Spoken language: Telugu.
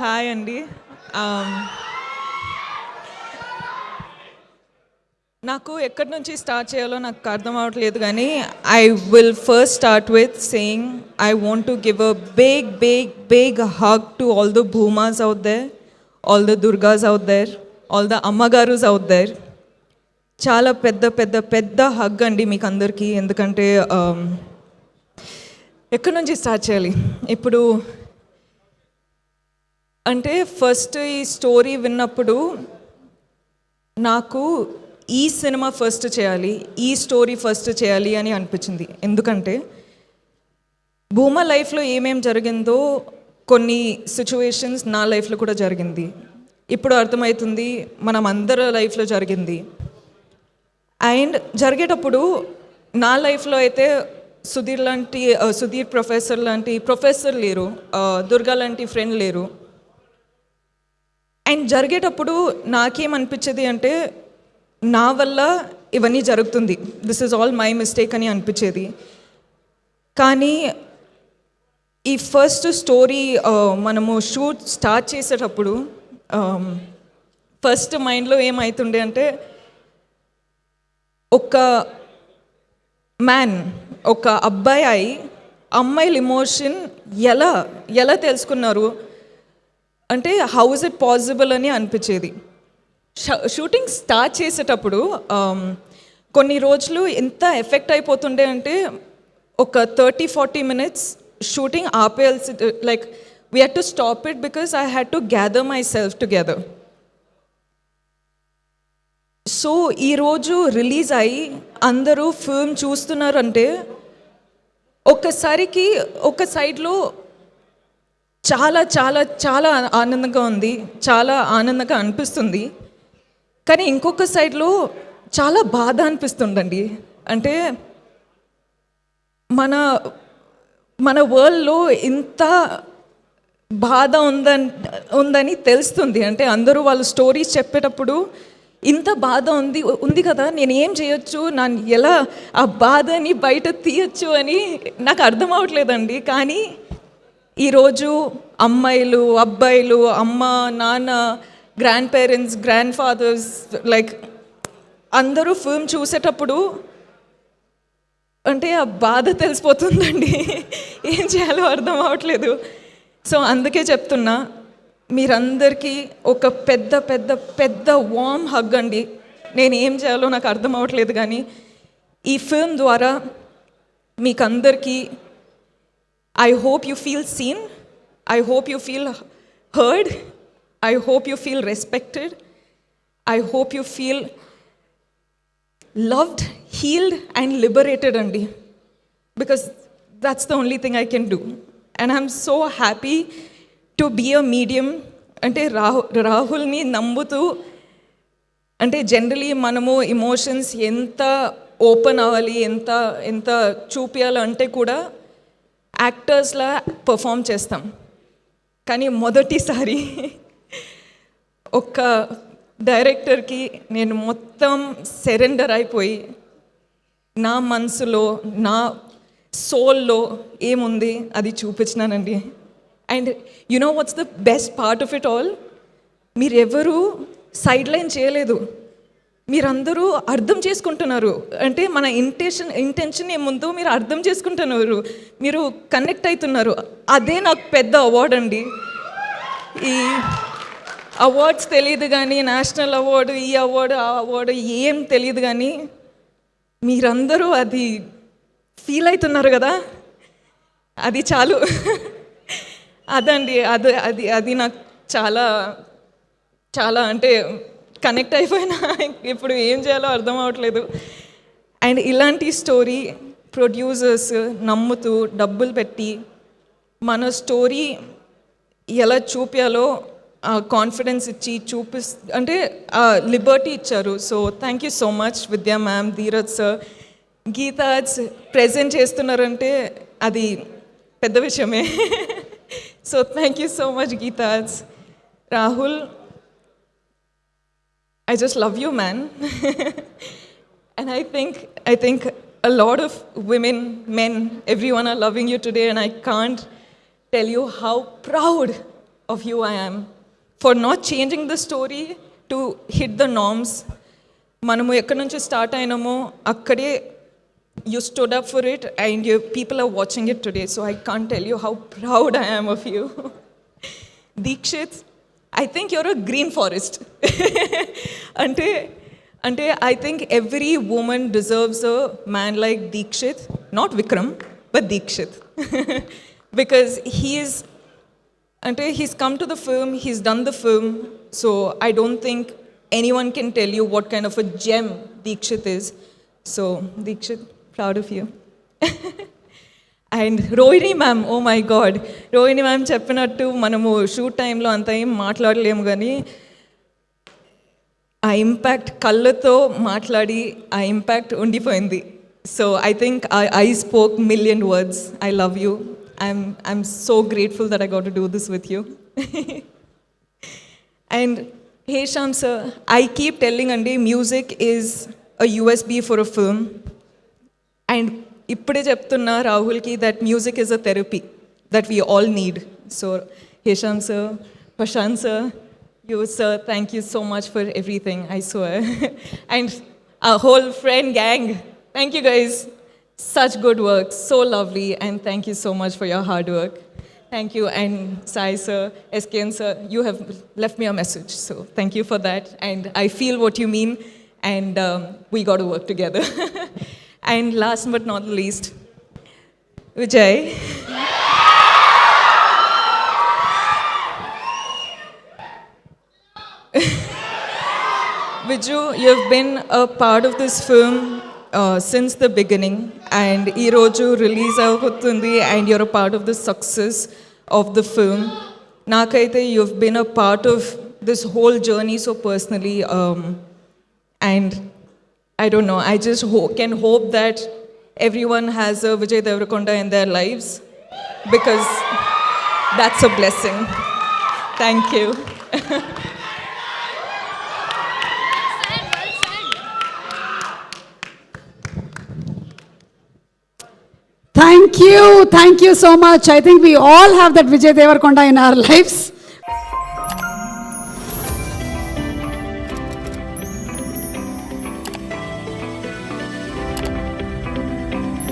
హాయ్ అండి. Um, నాకు ఎక్కడి నుంచి స్టార్ట్ చేయాలో నాకు అర్థం అవ్వట్లేదు కానీ I will first start with saying I want to give a big big big hug to all the Bhoomas out there all the Durgas out there all the Ammagarus out there చాలా పెద్ద పెద్ద పెద్ద హగ్ అండి మీకు అందరికీ. ఎందుకంటే um, ఎక్కడి నుంచి స్టార్ట్ చేయాలి? ఇప్పుడు అంటే ఫస్ట్ ఈ స్టోరీ విన్నప్పుడు నాకు ఈ సినిమా ఫస్ట్ చేయాలి ఈ స్టోరీ ఫస్ట్ చేయాలి అని అనిపించింది. ఎందుకంటే భూమా లైఫ్లో ఏమేం జరిగిందో కొన్ని సిచ్యువేషన్స్ నా లైఫ్లో కూడా జరిగింది. ఇప్పుడు అర్థమవుతుంది మనం అందరి లైఫ్లో జరిగింది. అండ్ జరిగేటప్పుడు నా లైఫ్లో అయితే సుధీర్ లాంటి సుధీర్ ప్రొఫెసర్ లాంటి ప్రొఫెసర్ లేరు దుర్గా లాంటి ఫ్రెండ్ లేరు. అండ్ జరిగేటప్పుడు నాకేమనిపించేది అంటే నా వల్ల ఇవన్నీ జరుగుతుంది. This is all my mistake అని అనిపించేది. కానీ ఈ ఫస్ట్ స్టోరీ మనము షూట్ స్టార్ట్ చేసేటప్పుడు ఫస్ట్ మైండ్లో ఏమవుతుండే అంటే ఒక మ్యాన్ ఒక అబ్బాయి అయి అమ్మాయిల ఇమోషన్ ఎలా ఎలా తెలుసుకున్నారు? అంటే హౌ ఇస్ ఇట్ పాసిబుల్ అని అనిపించేది. ష- షూటింగ్ స్టార్ట్ చేసేటప్పుడు um, కొన్ని రోజులు ఎంత ఎఫెక్ట్ అయిపోతుండే అంటే ఒక thirty forty minutes shooting ఆపేయాల్సి like we had to stop it because I had to gather myself together so ఈరోజు రిలీజ్ అయ్యి అందరూ ఫిల్మ్ చూస్తున్నారంటే ఒక్కసారికి ఒక సైడ్లో చాలా చాలా చాలా ఆనందంగా ఉంది. చాలా ఆనందంగా అనిపిస్తుంది. కానీ ఇంకొక సైడ్లో చాలా బాధ అనిపిస్తుందండి. అంటే మన మన వరల్డ్లో ఇంత బాధ ఉందని ఉందని తెలుస్తుంది. అంటే అందరూ వాళ్ళ స్టోరీస్ చెప్పేటప్పుడు ఇంత బాధ ఉంది ఉంది కదా నేను ఏం చేయొచ్చు? నన్ను ఎలా ఆ బాధని బయట తీయచ్చు అని నాకు అర్థం అవ్వట్లేదండి. కానీ ఈరోజు అమ్మాయిలు అబ్బాయిలు అమ్మ నాన్న grand parents grand fathers like అందరూ ఫిల్మ్ చూసేటప్పుడు అంటే ఆ బాధ తెలిసిపోతుందండి. ఏం చేయాలో అర్థం అవ్వట్లేదు. సో అందుకే చెప్తున్నా మీరందరికీ ఒక పెద్ద పెద్ద పెద్ద వామ్ హగ్ అండి. నేను ఏం చేయాలో నాకు అర్థం అవ్వట్లేదు కానీ ఈ ఫిల్మ్ ద్వారా మీకందరికీ I hope you feel seen. I hope you feel heard. I hope you feel respected. I hope you feel loved, healed, and liberated, Andy. Because that's the only thing I can do. And I'm so happy to be a medium. అంటే రాహు రాహుల్ని నమ్ముతూ అంటే జనరలీ మనము ఇమోషన్స్ ఎంత ఓపెన్ అవ్వాలి ఎంత ఎంత చూపించాలి అంటే కూడా యాక్టర్స్లా పర్ఫామ్ చేస్తాం. కానీ మొదటిసారి ఒక డైరెక్టర్కి నేను మొత్తం సరెండర్ అయిపోయి నా మనసులో నా సోల్లో ఏముంది అది చూపించినానండి. And you know what's the best part of it all? మీరెవరూ సైడ్ లైన్ చేయలేదు. మీరందరూ అర్థం చేసుకుంటున్నారు. అంటే మన ఇంటెన్షన్ ఇంటెన్షన్ ఏముందో మీరు అర్థం చేసుకుంటున్నారు. మీరు కనెక్ట్ అవుతున్నారు. అదే నాకు పెద్ద అవార్డ్ అండి. ఈ అవార్డ్స్ తెలియదు కానీ నేషనల్ అవార్డు ఈ అవార్డు ఆ అవార్డు ఏం తెలియదు కానీ మీరందరూ అది ఫీల్ అవుతున్నారు కదా. అది చాలు. అదండి అది అది అది నాకు చాలా చాలా అంటే కనెక్ట్ అయిపోయినా ఇప్పుడు ఏం చేయాలో అర్థం అవ్వట్లేదు అండ్ ఇలాంటి స్టోరీ ప్రొడ్యూసర్స్ నమ్ముతూ డబ్బులు పెట్టి మన స్టోరీ ఎలా చూపించాలో కాన్ఫిడెన్స్ ఇచ్చి చూపిస్ అంటే లిబర్టీ ఇచ్చారు. So thank you so much Vidya ma'am Dheeraj sir Geetha's present చేస్తున్నారంటే అది పెద్ద విషయమే. So thank you so much Geetha's Rahul I just love you, man. and I think I think a lot of women, men, everyone are loving you today, and I can't tell you how proud of you I am for not changing the story to hit the norms. మనము ఎక్కడి నుంచి స్టార్ట్ అయినామో అక్కడే you stood up for it and you, people are watching it today. So I can't tell you how proud I am of you. Dikshit, I think you're a green forest. అంటే అంటే I think every women deserves a man like Deekshith not Vikram but Deekshith because he is అంటే he's come to the film he's done the film so I don't think anyone can tell you what kind of a gem Deekshith is so Deekshith proud of you and Rohini ma'am oh my God Rohini ma'am చెప్పినట్టు మనము షూట్ టైంలో అంత ఏం మాట్లాడలేము కానీ ఆ ఇంపాక్ట్ కళ్ళతో మాట్లాడి ఆ ఇంపాక్ట్ ఉండిపోయింది. So I think I spoke million words I love you I'm I'm so grateful that I got to do this with you and hey Shyam sir I keep telling అండి music is a USB for a film and ఇప్పుడే చెప్తున్నా రాహుల్కి that music is a therapy that we all need so Hesham sir Prashanth sir you sir thank you so much for everything I swear and a whole friend gang thank you guys such good work, so lovely, and thank you so much for your hard work. Thank you, and Sai sir, SKN sir, you have left me a message, so thank you for that. And I feel what you mean, and um, we got to work together. and last but not least, Vijay. Viju, you've been a part of this film uh, since the beginning, and ఈరోజు రిలీజ్ అవుతుంది and you're a part of the success of the film నాకైతే you've been a part of this whole journey so personally, um, and I don't know, I just ho- can hope that everyone has a Vijay Devarakonda in their lives because that's a blessing. Thank you. Thank you. Thank you so much. I think we all have that Vijay Devarkonda in our lives.